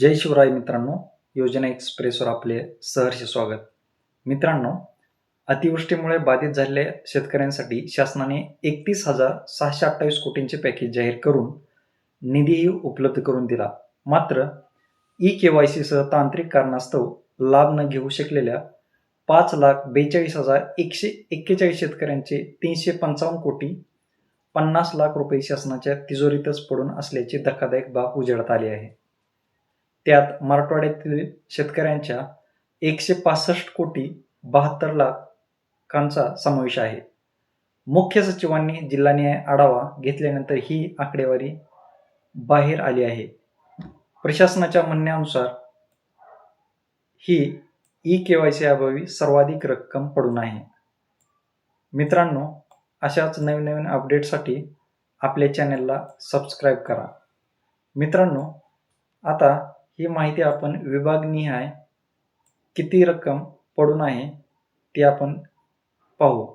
जय शिवराय मित्रांनो योजना एक्सप्रेसवर आपले सहर्ष स्वागत. मित्रांनो अतिवृष्टीमुळे बाधित झालेल्या शेतकऱ्यांसाठी शासनाने एकतीस हजार सहाशे अठ्ठावीस कोटींचे पॅकेज जाहीर करून निधीही उपलब्ध करून दिला. मात्र ई के वाय सीसह तांत्रिक कारणास्तव लाभ न घेऊ शकलेल्या पाच लाख बेचाळीस हजार एकशे एक्केचाळीस शेतकऱ्यांचे तीनशे पंचावन्न कोटी पन्नास लाख रुपये शासनाच्या तिजोरीतच पडून असल्याची धक्कादायक बाब उजेडात आली आहे. त्यात मराठवाड्यातील शेतकऱ्यांच्या एकशे पासष्ट कोटी बहात्तर लाखांचा समावेश आहे. मुख्य सचिवांनी जिल्हानिहाय आढावा घेतल्यानंतर ही आकडेवारी बाहेर आली आहे. प्रशासनाच्या म्हणण्यानुसार ही ई के वाय सी अभावी सर्वाधिक रक्कम पडून आहे. मित्रांनो अशाच नवीन नवीन अपडेटसाठी आपल्या चॅनलला सबस्क्राईब करा. मित्रांनो आता ही माहिती आपण विभागनिहाय किती रक्कम पडून आहे ती आपण पाहू.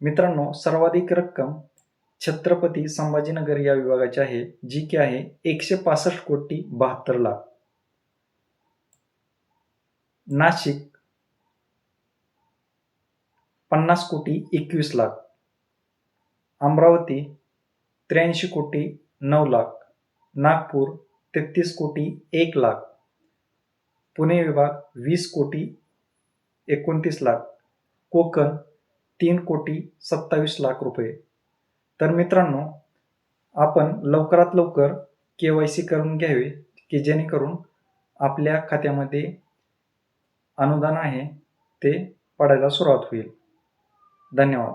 मित्रांनो सर्वाधिक रक्कम छत्रपती संभाजीनगर या विभागाची आहे जी की आहे एकशे पासष्ट कोटी बहात्तर लाख. नाशिक पन्नास कोटी एकवीस लाख. अमरावती त्र्याऐंशी कोटी नऊ लाख. नागपूर तेहतीस कोटी एक लाख. पुणे विभाग वीस कोटी एकोणतीस लाख. कोकण तीन कोटी सत्तावीस लाख रुपये. तर मित्रांनो आपण लवकरात लवकर के वाय सी करून घ्यावे की जेणेकरून आपल्या खात्यामध्ये अनुदान आहे ते पडायला सुरुवात होईल. धन्यवाद.